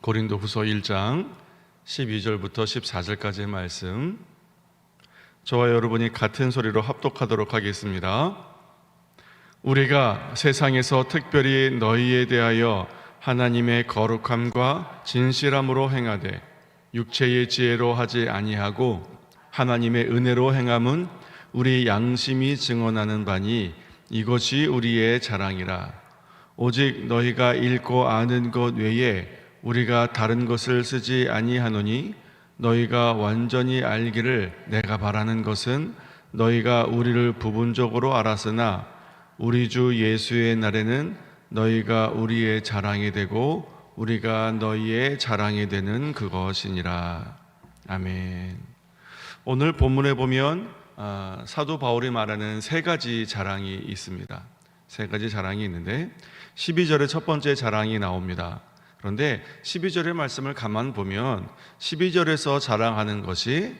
고린도 후서 1장 12절부터 14절까지의 말씀 저와 여러분이 같은 소리로 합독하도록 하겠습니다. 우리가 세상에서 특별히 너희에 대하여 하나님의 거룩함과 진실함으로 행하되 육체의 지혜로 하지 아니하고 하나님의 은혜로 행함은 우리 양심이 증언하는 바니 이것이 우리의 자랑이라 오직 너희가 읽고 아는 것 외에 우리가 다른 것을 쓰지 아니하노니 너희가 완전히 알기를 내가 바라는 것은 너희가 우리를 부분적으로 알았으나 우리 주 예수의 날에는 너희가 우리의 자랑이 되고 우리가 너희의 자랑이 되는 그것이니라. 아멘. 오늘 본문에 보면 아, 사도 바울이 말하는 세 가지 자랑이 있습니다. 세 가지 자랑이 있는데 12절의 첫 번째 자랑이 나옵니다. 그런데 12절의 말씀을 가만 보면 12절에서 자랑하는 것이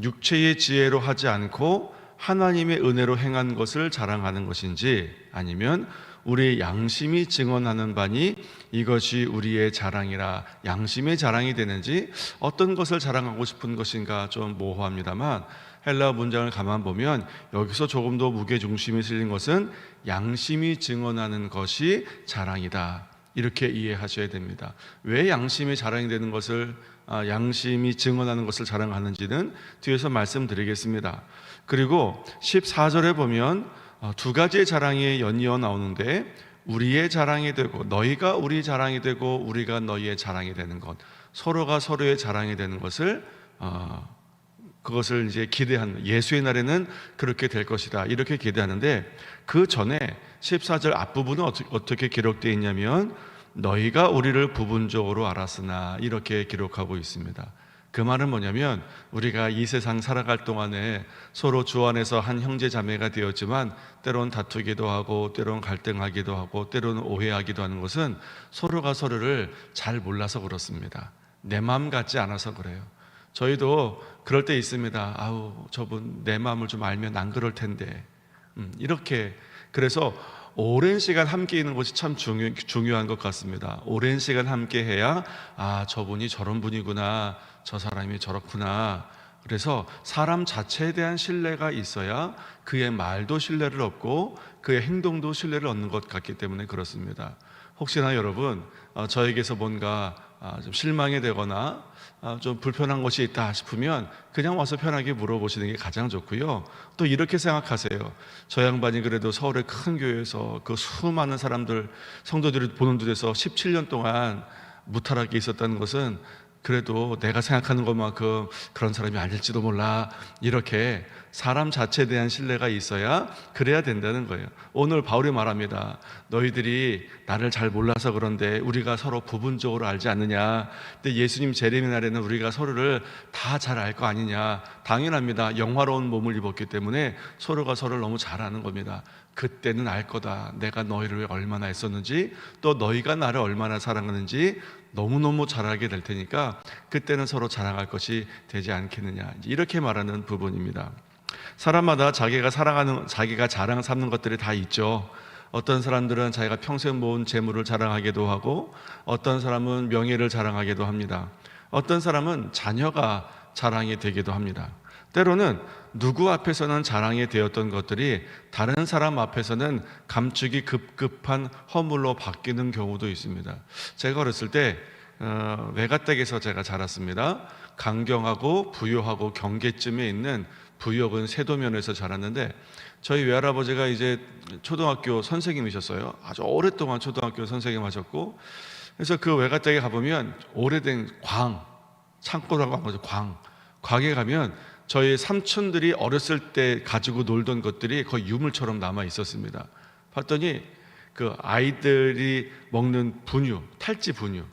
육체의 지혜로 하지 않고 하나님의 은혜로 행한 것을 자랑하는 것인지 아니면 우리의 양심이 증언하는 바니 이것이 우리의 자랑이라 양심의 자랑이 되는지 어떤 것을 자랑하고 싶은 것인가 좀 모호합니다만 헬라 문장을 가만 보면 여기서 조금 더 무게 중심이 실린 것은 양심이 증언하는 것이 자랑이다. 이렇게 이해하셔야 됩니다. 왜 양심이 자랑이 되는 것을 아, 양심이 증언하는 것을 자랑하는지는 뒤에서 말씀드리겠습니다. 그리고 14절에 보면 어, 두 가지의 자랑이 연이어 나오는데 우리의 자랑이 되고 너희가 우리 자랑이 되고 우리가 너희의 자랑이 되는 것 서로가 서로의 자랑이 되는 것을 어, 그것을 이제 기대하는 예수의 날에는 그렇게 될 것이다 이렇게 기대하는데 그 전에 14절 앞부분은 어떻게, 기록되어 있냐면 너희가 우리를 부분적으로 알았으나 이렇게 기록하고 있습니다. 그 말은 뭐냐면 우리가 이 세상 살아갈 동안에 서로 주 안에서 한 형제 자매가 되었지만 때론 다투기도 하고 때론 갈등하기도 하고 때로는 오해하기도 하는 것은 서로가 서로를 잘 몰라서 그렇습니다. 내 마음 같지 않아서 그래요. 저희도 그럴 때 있습니다. 아우 저분 내 마음을 좀 알면 안 그럴 텐데 음, 이렇게 그래서 오랜 시간 함께 있는 것이 참 중요, 중요한 것 같습니다. 오랜 시간 함께 해야 아 저분이 저런 분이구나 저 사람이 저렇구나 그래서 사람 자체에 대한 신뢰가 있어야 그의 말도 신뢰를 얻고 그의 행동도 신뢰를 얻는 것 같기 때문에 그렇습니다. 혹시나 여러분 어, 저에게서 뭔가 아, 좀 실망이 되거나 아, 좀 불편한 것이 있다 싶으면 그냥 와서 편하게 물어보시는 게 가장 좋고요. 또 이렇게 생각하세요. 저 양반이 그래도 서울의 큰 교회에서 그 수많은 사람들 성도들이 보는 데서 17년 동안 무탈하게 있었다는 것은 그래도 내가 생각하는 것만큼 그런 사람이 아닐지도 몰라. 이렇게 사람 자체에 대한 신뢰가 있어야 그래야 된다는 거예요. 오늘 바울이 말합니다. 너희들이 나를 잘 몰라서 그런데 우리가 서로 부분적으로 알지 않느냐. 근데 예수님 재림의 날에는 우리가 서로를 다 잘 알 거 아니냐. 당연합니다. 영화로운 몸을 입었기 때문에 서로가 서로를 너무 잘 아는 겁니다. 그때는 알 거다. 내가 너희를 왜 얼마나 했었는지, 또 너희가 나를 얼마나 사랑하는지 너무너무 잘 알게 될 테니까 그때는 서로 자랑할 것이 되지 않겠느냐. 이렇게 말하는 부분입니다. 사람마다 자기가 사랑하는, 자기가 자랑 삼는 것들이 다 있죠. 어떤 사람들은 자기가 평생 모은 재물을 자랑하기도 하고, 어떤 사람은 명예를 자랑하기도 합니다. 어떤 사람은 자녀가 자랑이 되기도 합니다. 때로는 누구 앞에서는 자랑이 되었던 것들이 다른 사람 앞에서는 감추기 급급한 허물로 바뀌는 경우도 있습니다. 제가 어렸을 때 어, 외가댁에서 제가 자랐습니다. 강경하고 부유하고 경계쯤에 있는 부역은 세도면에서 자랐는데 저희 외할아버지가 이제 초등학교 선생님이셨어요. 아주 오랫동안 초등학교 선생님 하셨고 그래서 그 외가댁에 가보면 오래된 광 창고라고 한 거죠. 광 광에 가면 저희 삼촌들이 어렸을 때 가지고 놀던 것들이 거의 유물처럼 남아 있었습니다. 봤더니 그 아이들이 먹는 분유, 탈지 분유,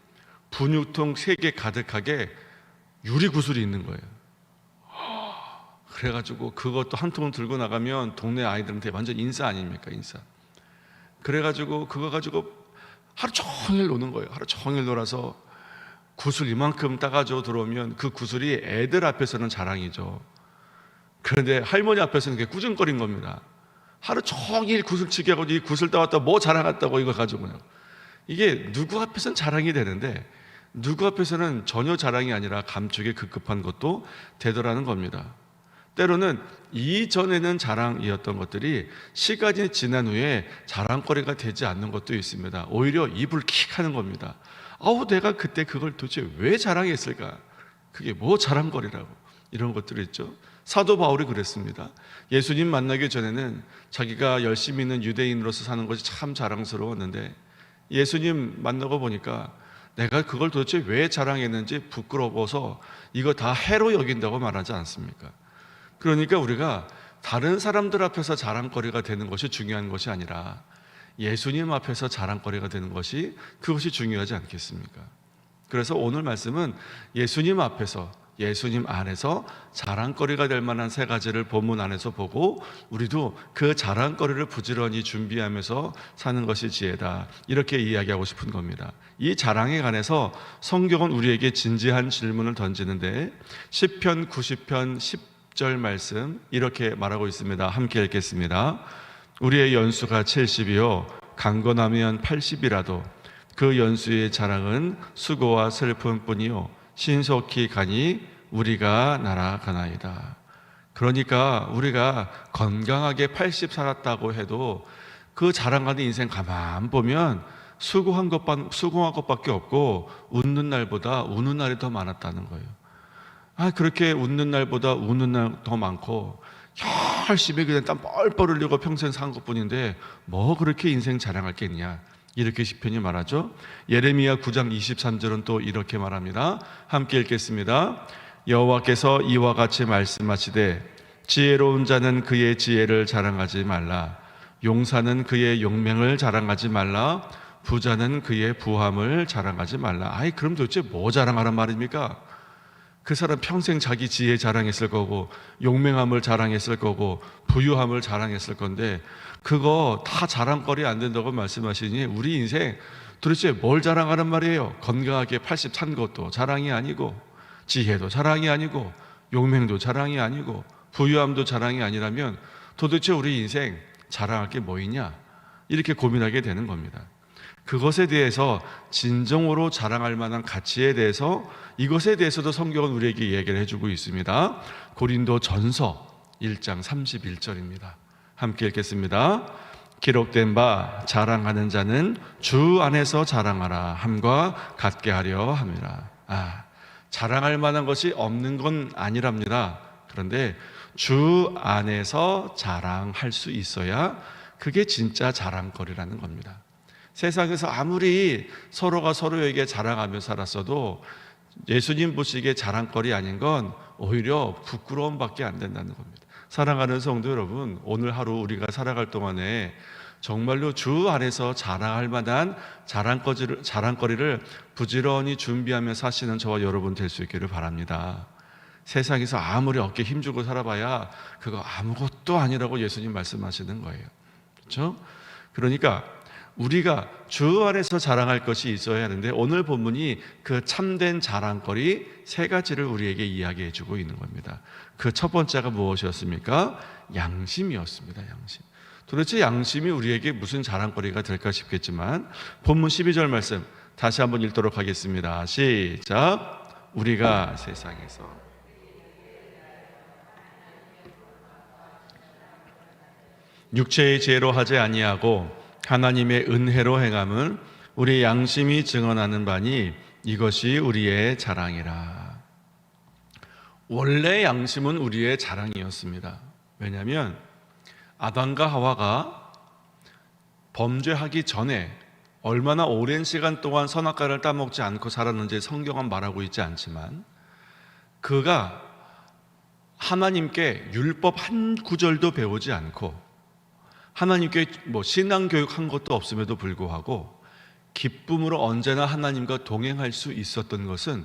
분유통 세 개 가득하게 유리 구슬이 있는 거예요. 그래가지고 그것도 한 통을 들고 나가면 동네 아이들한테 완전 인싸 아닙니까 인싸. 그래가지고 그거 가지고 하루 종일 노는 거예요. 하루 종일 놀아서 구슬 이만큼 따가지고 들어오면 그 구슬이 애들 앞에서는 자랑이죠. 그런데 할머니 앞에서는 그게 꾸준거린 겁니다. 하루 종일 구슬치기 하고 이 구슬 따왔다 뭐 자랑했다고 이거 가지고요. 이게 누구 앞에서는 자랑이 되는데 누구 앞에서는 전혀 자랑이 아니라 감축에 급급한 것도 되더라는 겁니다. 때로는 이전에는 자랑이었던 것들이 시간이 지난 후에 자랑거리가 되지 않는 것도 있습니다. 오히려 입을 킥 하는 겁니다. 아우, 내가 그때 그걸 도대체 왜 자랑했을까? 그게 뭐 자랑거리라고. 이런 것들이 있죠. 사도 바울이 그랬습니다. 예수님 만나기 전에는 자기가 열심히 있는 유대인으로서 사는 것이 참 자랑스러웠는데 예수님 만나고 보니까 내가 그걸 도대체 왜 자랑했는지 부끄러워서 이거 다 해로 여긴다고 말하지 않습니까? 그러니까 우리가 다른 사람들 앞에서 자랑거리가 되는 것이 중요한 것이 아니라 예수님 앞에서 자랑거리가 되는 것이 그것이 중요하지 않겠습니까? 그래서 오늘 말씀은 예수님 앞에서 예수님 안에서 자랑거리가 될 만한 세 가지를 본문 안에서 보고 우리도 그 자랑거리를 부지런히 준비하면서 사는 것이 지혜다. 이렇게 이야기하고 싶은 겁니다. 이 자랑에 관해서 성경은 우리에게 진지한 질문을 던지는데 10편 90편 10절 말씀 이렇게 말하고 있습니다. 함께 읽겠습니다. 우리의 연수가 70이요 강건하면 80이라도 그 연수의 자랑은 수고와 슬픔뿐이요 신속히 가니 우리가 날아가나이다. 그러니까 우리가 건강하게 80 살았다고 해도 그 자랑하는 인생 가만 보면 수고한 것만 수고한 것밖에 없고 웃는 날보다 우는 날이 더 많았다는 거예요. 아 그렇게 웃는 날보다 우는 날 더 많고 열심히 그냥 땀 뻘뻘 흘리고 평생 산 것뿐인데 뭐 그렇게 인생 자랑할 게 있냐 이렇게 시편이 말하죠. 예레미야 9장 23절은 또 이렇게 말합니다. 함께 읽겠습니다. 여호와께서 이와 같이 말씀하시되 지혜로운 자는 그의 지혜를 자랑하지 말라 용사는 그의 용맹을 자랑하지 말라 부자는 그의 부함을 자랑하지 말라. 아이 그럼 도대체 뭐 자랑하란 말입니까? 그 사람 평생 자기 지혜 자랑했을 거고 용맹함을 자랑했을 거고 부유함을 자랑했을 건데 그거 다 자랑거리 안 된다고 말씀하시니 우리 인생 도대체 뭘 자랑하는 말이에요? 건강하게 80 찬 것도 자랑이 아니고 지혜도 자랑이 아니고 용맹도 자랑이 아니고 부유함도 자랑이 아니라면 도대체 우리 인생 자랑할 게 뭐 있냐? 이렇게 고민하게 되는 겁니다. 그것에 대해서 진정으로 자랑할 만한 가치에 대해서 이것에 대해서도 성경은 우리에게 얘기를 해주고 있습니다. 고린도 전서 1장 31절입니다. 함께 읽겠습니다. 기록된 바 자랑하는 자는 주 안에서 자랑하라 함과 같게 하려 함이라. 아, 자랑할 만한 것이 없는 건 아니랍니다. 그런데 주 안에서 자랑할 수 있어야 그게 진짜 자랑거리라는 겁니다. 세상에서 아무리 서로가 서로에게 자랑하며 살았어도 예수님 보시기에 자랑거리 아닌 건 오히려 부끄러움밖에 안 된다는 겁니다. 사랑하는 성도 여러분, 오늘 하루 우리가 살아갈 동안에 정말로 주 안에서 자랑할 만한 자랑거리를, 자랑거리를 부지런히 준비하며 사시는 저와 여러분 될 수 있기를 바랍니다. 세상에서 아무리 어깨 힘주고 살아봐야 그거 아무것도 아니라고 예수님 말씀하시는 거예요. 그렇죠? 그러니까 우리가 주 안에서 자랑할 것이 있어야 하는데 오늘 본문이 그 참된 자랑거리 세 가지를 우리에게 이야기해 주고 있는 겁니다. 그 첫 번째가 무엇이었습니까? 양심이었습니다. 양심. 도대체 양심이 우리에게 무슨 자랑거리가 될까 싶겠지만 본문 12절 말씀 다시 한번 읽도록 하겠습니다. 시작. 우리가 세상에서 육체의 죄로 하지 아니하고 하나님의 은혜로 행함은 우리 양심이 증언하는 바니 이것이 우리의 자랑이라. 원래 양심은 우리의 자랑이었습니다. 왜냐하면 아담과 하와가 범죄하기 전에 얼마나 오랜 시간 동안 선악과를 따먹지 않고 살았는지 성경은 말하고 있지 않지만 그가 하나님께 율법 한 구절도 배우지 않고 하나님께 뭐 신앙 교육한 것도 없음에도 불구하고 기쁨으로 언제나 하나님과 동행할 수 있었던 것은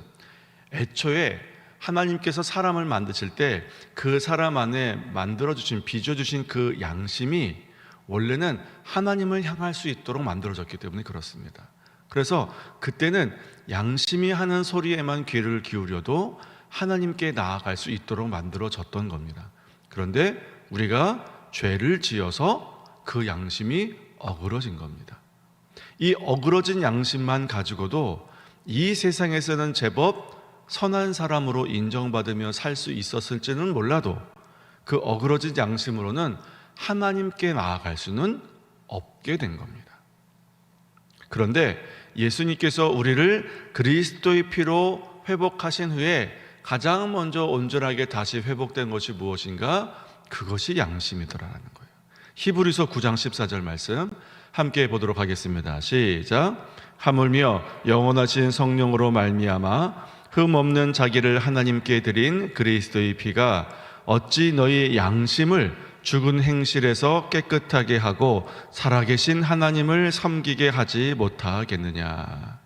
애초에 하나님께서 사람을 만드실 때 그 사람 안에 만들어 주신 빚어 주신 그 양심이 원래는 하나님을 향할 수 있도록 만들어졌기 때문에 그렇습니다. 그래서 그때는 양심이 하는 소리에만 귀를 기울여도 하나님께 나아갈 수 있도록 만들어졌던 겁니다. 그런데 우리가 죄를 지어서 그 양심이 어그러진 겁니다. 이 어그러진 양심만 가지고도 이 세상에서는 제법 선한 사람으로 인정받으며 살 수 있었을지는 몰라도 그 어그러진 양심으로는 하나님께 나아갈 수는 없게 된 겁니다. 그런데 예수님께서 우리를 그리스도의 피로 회복하신 후에 가장 먼저 온전하게 다시 회복된 것이 무엇인가? 그것이 양심이더라라는 거예요. 히브리서 9장 14절 말씀 함께 보도록 하겠습니다. 시작. 하물며 영원하신 성령으로 말미암아 흠 없는 자기를 하나님께 드린 그리스도의 피가 어찌 너희 양심을 죽은 행실에서 깨끗하게 하고 살아계신 하나님을 섬기게 하지 못하겠느냐.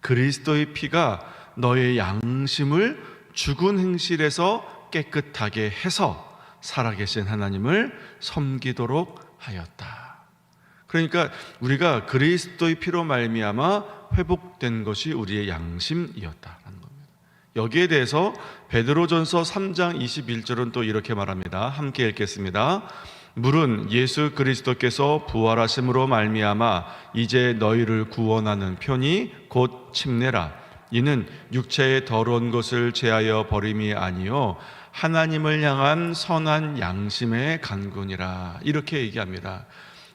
그리스도의 피가 너의 양심을 죽은 행실에서 깨끗하게 해서 살아계신 하나님을 섬기도록 하였다. 그러니까 우리가 그리스도의 피로 말미암아 회복된 것이 우리의 양심이었다라는 겁니다. 여기에 대해서 베드로전서 3장 21절은 또 이렇게 말합니다. 함께 읽겠습니다. 물은 예수 그리스도께서 부활하심으로 말미암아 이제 너희를 구원하는 편이 곧 침례라. 이는 육체의 더러운 것을 제하여 버림이 아니요 하나님을 향한 선한 양심의 간군이라. 이렇게 얘기합니다.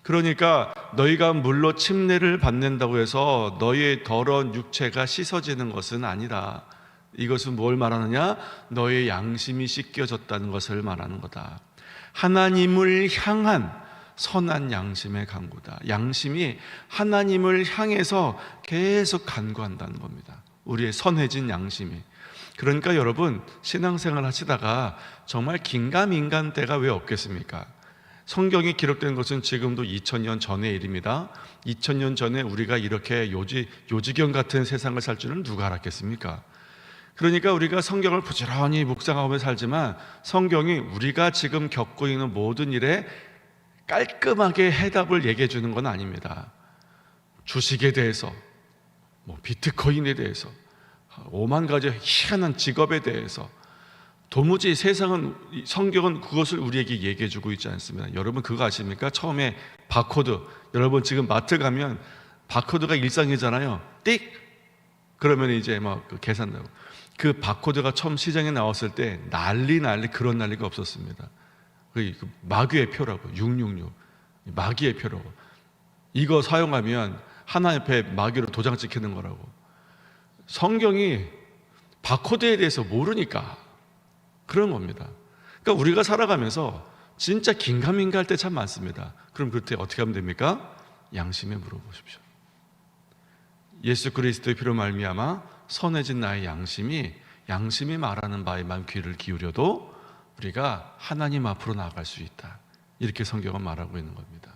그러니까 너희가 물로 침례를 받는다고 해서 너희의 더러운 육체가 씻어지는 것은 아니다. 이것은 뭘 말하느냐? 너의 양심이 씻겨졌다는 것을 말하는 거다. 하나님을 향한 선한 양심의 간구다. 양심이 하나님을 향해서 계속 간구한다는 겁니다. 우리의 선해진 양심이. 그러니까 여러분, 신앙생활 하시다가 정말 긴가민간 때가 왜 없겠습니까? 성경이 기록된 것은 지금도 2000년 전의 일입니다. 2000년 전에 우리가 이렇게 요지, 요지경 같은 세상을 살 줄은 누가 알았겠습니까? 그러니까 우리가 성경을 부지런히 묵상하며 살지만 성경이 우리가 지금 겪고 있는 모든 일에 깔끔하게 해답을 얘기해 주는 건 아닙니다. 주식에 대해서, 뭐 비트코인에 대해서, 오만 가지 희한한 직업에 대해서 도무지 세상은 성경은 그것을 우리에게 얘기해 주고 있지 않습니다. 여러분 그거 아십니까? 처음에 바코드 여러분 지금 마트 가면 바코드가 일상이잖아요. 띡 그러면 이제 막그 계산되고 그 바코드가 처음 시장에 나왔을 때 난리 난리 그런 난리가 없었습니다. 그 마귀의 표라고 666 마귀의 표라고 이거 사용하면 하나 옆에 마귀로 도장 찍히는 거라고 성경이 바코드에 대해서 모르니까 그런 겁니다. 그러니까 우리가 살아가면서 진짜 긴가민가 할 때 참 많습니다. 그럼 그때 어떻게 하면 됩니까? 양심에 물어보십시오. 예수 그리스도의 피로 말미암아 선해진 나의 양심이 양심이 말하는 바에만 귀를 기울여도 우리가 하나님 앞으로 나아갈 수 있다. 이렇게 성경은 말하고 있는 겁니다.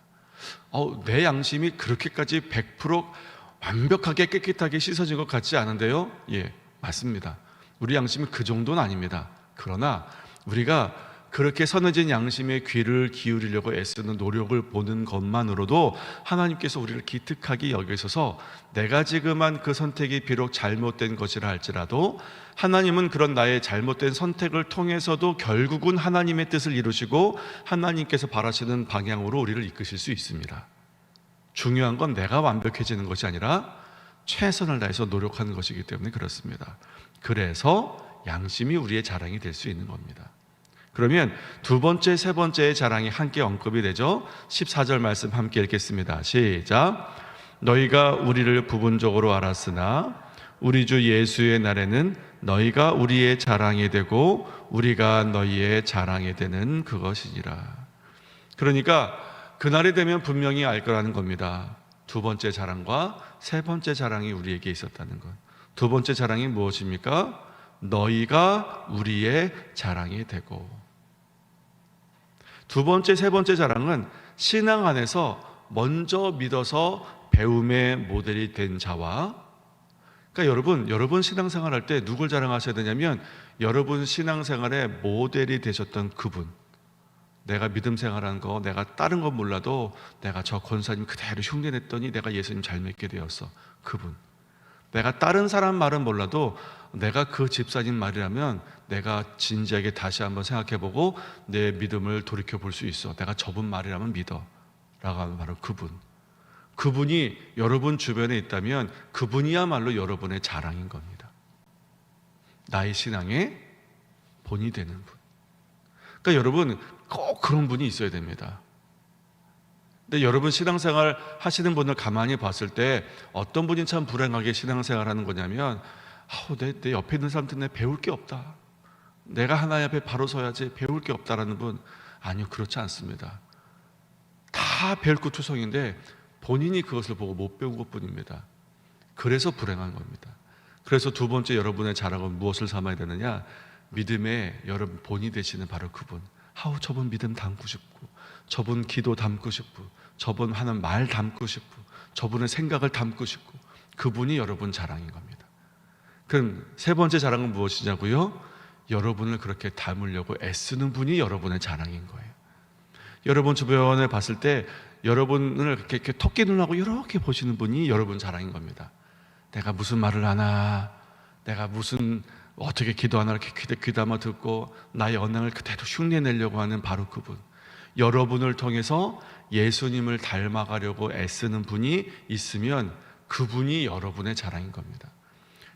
어, 내 양심이 그렇게까지 100% 완벽하게 깨끗하게 씻어진 것 같지 않은데요? 예, 맞습니다. 우리 양심이 그 정도는 아닙니다. 그러나 우리가 그렇게 선해진 양심의 귀를 기울이려고 애쓰는 노력을 보는 것만으로도 하나님께서 우리를 기특하게 여기셔서 내가 지금 한 그 선택이 비록 잘못된 것이라 할지라도 하나님은 그런 나의 잘못된 선택을 통해서도 결국은 하나님의 뜻을 이루시고 하나님께서 바라시는 방향으로 우리를 이끄실 수 있습니다. 중요한 건 내가 완벽해지는 것이 아니라 최선을 다해서 노력하는 것이기 때문에 그렇습니다. 그래서 양심이 우리의 자랑이 될 수 있는 겁니다. 그러면 두 번째, 세 번째의 자랑이 함께 언급이 되죠. 14절 말씀 함께 읽겠습니다. 시작. 너희가 우리를 부분적으로 알았으나 우리 주 예수의 날에는 너희가 우리의 자랑이 되고 우리가 너희의 자랑이 되는 그것이니라. 그러니까 그날이 되면 분명히 알 거라는 겁니다. 두 번째 자랑과 세 번째 자랑이 우리에게 있었다는 것. 두 번째 자랑이 무엇입니까? 너희가 우리의 자랑이 되고 두 번째, 세 번째 자랑은 신앙 안에서 먼저 믿어서 배움의 모델이 된 자와 그러니까 여러분, 여러분 신앙생활 할 때 누굴 자랑하셔야 되냐면 여러분 신앙생활의 모델이 되셨던 그분. 내가 믿음 생활한 거, 내가 다른 건 몰라도 내가 저 권사님 그대로 흉내냈더니 내가 예수님 잘 믿게 되었어. 그분. 내가 다른 사람 말은 몰라도 내가 그 집사님 말이라면 내가 진지하게 다시 한번 생각해 보고 내 믿음을 돌이켜 볼 수 있어. 내가 저분 말이라면 믿어. 라고 하면 바로 그분. 그분이 여러분 주변에 있다면 그분이야말로 여러분의 자랑인 겁니다. 나의 신앙의 본이 되는 분. 그러니까 여러분 꼭 그런 분이 있어야 됩니다. 근데 여러분 신앙생활 하시는 분을 가만히 봤을 때 어떤 분이 참 불행하게 신앙생활 하는 거냐면 아우 내, 내 옆에 있는 사람들 내 배울 게 없다. 내가 하나님 앞에 바로 서야지 배울 게 없다라는 분 아니요 그렇지 않습니다. 다 별구 투성인데 본인이 그것을 보고 못 배운 것뿐입니다. 그래서 불행한 겁니다. 그래서 두 번째 여러분의 자랑은 무엇을 삼아야 되느냐? 믿음의 여러분 본이 되시는 바로 그분. 아우 저분 믿음 담고 싶고, 저분 기도 담고 싶고, 저분 하는 말 담고 싶고, 저분의 생각을 담고 싶고, 그분이 여러분 자랑인 겁니다. 그럼 세 번째 자랑은 무엇이냐고요? 여러분을 그렇게 닮으려고 애쓰는 분이 여러분의 자랑인 거예요. 여러분 주변에 봤을 때 여러분을 이렇게, 이렇게 토끼 눈하고 이렇게 보시는 분이 여러분 자랑인 겁니다. 내가 무슨 말을 하나, 내가 무슨 어떻게 기도 하나 이렇게 귀, 귀담아 듣고 나의 언행을 그대로 흉내내려고 하는 바로 그분. 여러분을 통해서 예수님을 닮아가려고 애쓰는 분이 있으면 그분이 여러분의 자랑인 겁니다.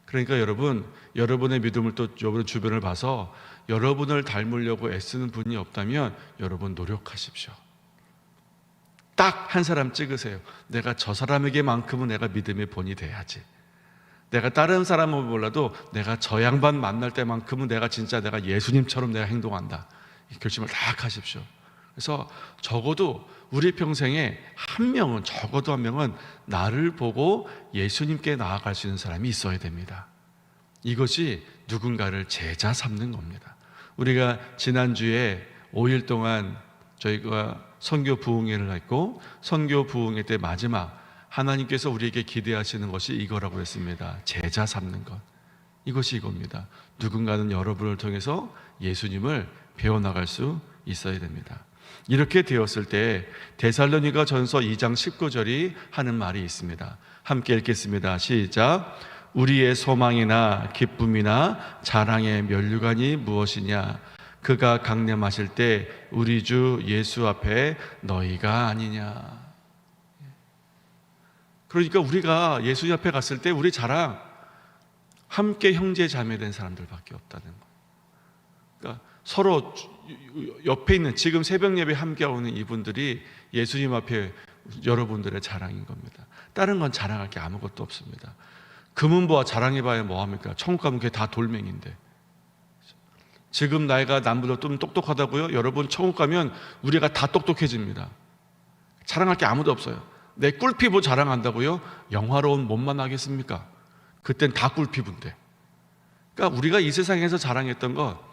그러니까 여러분, 여러분의 믿음을 또 여러분 주변을 봐서 여러분을 닮으려고 애쓰는 분이 없다면 여러분 노력하십시오. 딱 한 사람 찍으세요. 내가 저 사람에게만큼은 내가 믿음의 본이 돼야지. 내가 다른 사람은 몰라도 내가 저 양반 만날 때만큼은 내가 진짜 내가 예수님처럼 내가 행동한다. 이 결심을 딱 하십시오. 그래서 적어도 우리 평생에 한 명은 적어도 한 명은 나를 보고 예수님께 나아갈 수 있는 사람이 있어야 됩니다. 이것이 누군가를 제자 삼는 겁니다. 우리가 지난주에 5일 동안 저희가 선교 부흥회를 했고 선교 부흥회 때 마지막 하나님께서 우리에게 기대하시는 것이 이거라고 했습니다. 제자 삼는 것. 이것이 이겁니다. 누군가는 여러분을 통해서 예수님을 배워나갈 수 있어야 됩니다. 이렇게 되었을 때 데살로니가 전서 2장 19절이 하는 말이 있습니다. 함께 읽겠습니다. 시작. 우리의 소망이나 기쁨이나 자랑의 면류관이 무엇이냐? 그가 강림하실 때 우리 주 예수 앞에 너희가 아니냐? 그러니까 우리가 예수 앞에 갔을 때 우리 자랑 함께 형제 자매된 사람들밖에 없다는 거. 그러니까 서로 옆에 있는 지금 새벽 예배 함께 오는 이분들이 예수님 앞에 여러분들의 자랑인 겁니다. 다른 건 자랑할 게 아무것도 없습니다. 금은보아 자랑해봐야 뭐합니까? 천국 가면 그게 다 돌멩인데. 지금 나이가 남보다 좀 똑똑하다고요? 여러분 천국 가면 우리가 다 똑똑해집니다. 자랑할 게 아무도 없어요. 내 꿀피부 자랑한다고요? 영화로운 몸만 하겠습니까? 그땐 다 꿀피부인데. 그러니까 우리가 이 세상에서 자랑했던 거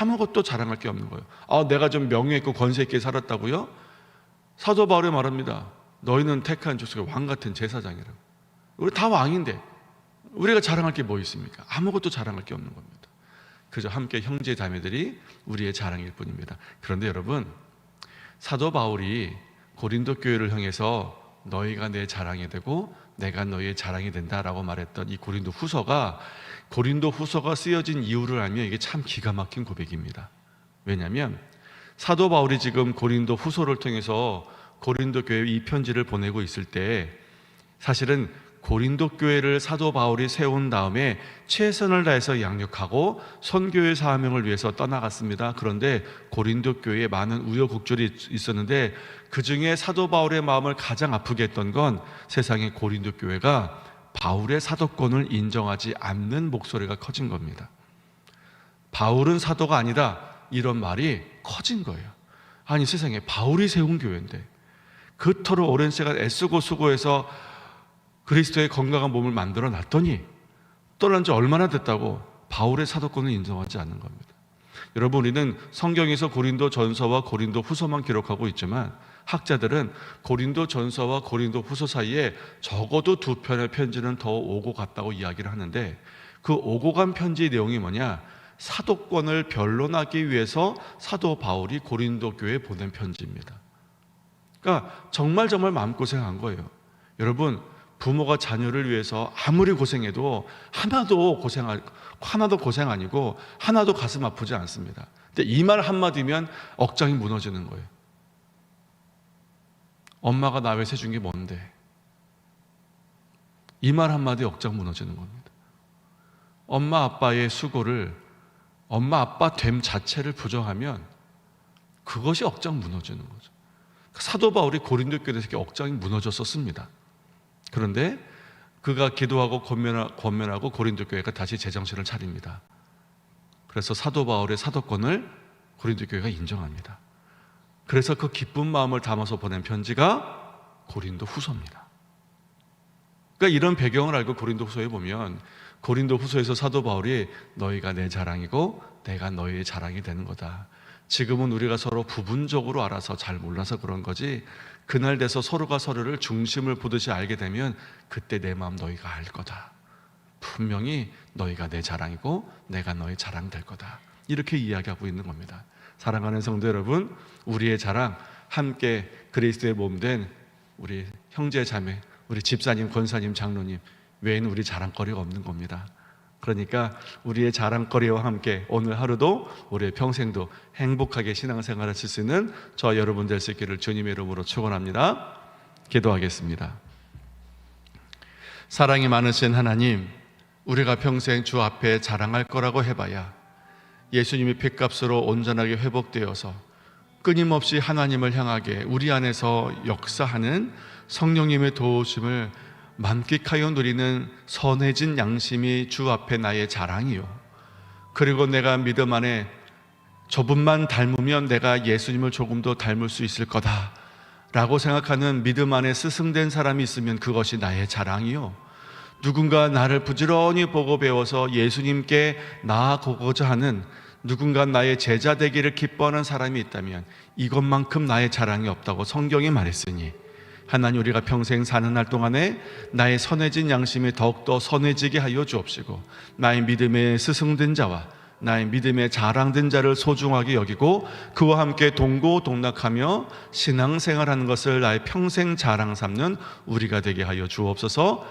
아무것도 자랑할 게 없는 거예요. 아, 내가 좀 명예 있고 권세 있게 살았다고요? 사도 바울이 말합니다. 너희는 택한 조석의 왕 같은 제사장이라고. 우리 다 왕인데 우리가 자랑할 게 뭐 있습니까? 아무것도 자랑할 게 없는 겁니다. 그저 함께 형제 자매들이 우리의 자랑일 뿐입니다. 그런데 여러분 사도 바울이 고린도 교회를 향해서 너희가 내 자랑이 되고 내가 너희의 자랑이 된다라고 말했던 이 고린도 후서가 고린도 후서가 쓰여진 이유를 알면 이게 참 기가 막힌 고백입니다. 왜냐하면 사도 바울이 지금 고린도 후서를 통해서 고린도 교회에 이 편지를 보내고 있을 때 사실은 고린도 교회를 사도 바울이 세운 다음에 최선을 다해서 양육하고 선교의 사명을 위해서 떠나갔습니다. 그런데 고린도 교회에 많은 우여곡절이 있었는데 그 중에 사도 바울의 마음을 가장 아프게 했던 건 세상의 고린도 교회가 바울의 사도권을 인정하지 않는 목소리가 커진 겁니다. 바울은 사도가 아니다. 이런 말이 커진 거예요. 아니 세상에 바울이 세운 교회인데 그토록 오랜 시간 애쓰고 수고해서 그리스도의 건강한 몸을 만들어 놨더니 떠난 지 얼마나 됐다고 바울의 사도권을 인정하지 않는 겁니다. 여러분 우리는 성경에서 고린도 전서와 고린도 후서만 기록하고 있지만 학자들은 고린도 전서와 고린도 후서 사이에 적어도 두 편의 편지는 더 오고 갔다고 이야기를 하는데 그 오고 간 편지의 내용이 뭐냐? 사도권을 변론하기 위해서 사도 바울이 고린도 교회에 보낸 편지입니다. 그러니까 정말 정말 마음고생한 거예요. 여러분 부모가 자녀를 위해서 아무리 고생해도 하나도 고생 하나도 고생 아니고 하나도 가슴 아프지 않습니다. 근데 이 말 한마디면 억장이 무너지는 거예요. 엄마가 나 위해서 해준 게 뭔데? 이 말 한마디 억장 무너지는 겁니다. 엄마 아빠의 수고를 엄마 아빠 됨 자체를 부정하면 그것이 억장 무너지는 거죠. 사도 바울이 고린도 교회에서 억장이 무너졌었습니다. 그런데 그가 기도하고 권면하- 권면하고 고린도 교회가 다시 제정신을 차립니다. 그래서 사도 바울의 사도권을 고린도 교회가 인정합니다. 그래서 그 기쁜 마음을 담아서 보낸 편지가 고린도 후서입니다. 그러니까 이런 배경을 알고 고린도 후서에 보면 고린도 후서에서 사도 바울이 너희가 내 자랑이고 내가 너희의 자랑이 되는 거다. 지금은 우리가 서로 부분적으로 알아서 잘 몰라서 그런 거지 그날 돼서 서로가 서로를 중심을 보듯이 알게 되면 그때 내 마음 너희가 알 거다. 분명히 너희가 내 자랑이고 내가 너희 자랑 될 거다. 이렇게 이야기하고 있는 겁니다. 사랑하는 성도 여러분, 우리의 자랑 함께 그리스도의 몸 된 우리 형제 자매, 우리 집사님, 권사님, 장로님 외에는 우리 자랑거리가 없는 겁니다. 그러니까 우리의 자랑거리와 함께 오늘 하루도 우리의 평생도 행복하게 신앙생활 하실 수 있는 저 여러분 될 수 있기를 주님의 이름으로 축원합니다. 기도하겠습니다. 사랑이 많으신 하나님, 우리가 평생 주 앞에 자랑할 거라고 해봐야 예수님이 핏값으로 온전하게 회복되어서 끊임없이 하나님을 향하게 우리 안에서 역사하는 성령님의 도우심을 만끽하여 누리는 선해진 양심이 주 앞에 나의 자랑이요. 그리고 내가 믿음 안에 저분만 닮으면 내가 예수님을 조금 더 닮을 수 있을 거다. 라고 생각하는 믿음 안에 스승된 사람이 있으면 그것이 나의 자랑이요. 누군가 나를 부지런히 보고 배워서 예수님께 나아가고자 하는 누군가 나의 제자 되기를 기뻐하는 사람이 있다면 이것만큼 나의 자랑이 없다고 성경이 말했으니 하나님 우리가 평생 사는 날 동안에 나의 선해진 양심이 더욱더 선해지게 하여 주옵시고 나의 믿음의 스승된 자와 나의 믿음의 자랑된 자를 소중하게 여기고 그와 함께 동고동락하며 신앙생활하는 것을 나의 평생 자랑 삼는 우리가 되게 하여 주옵소서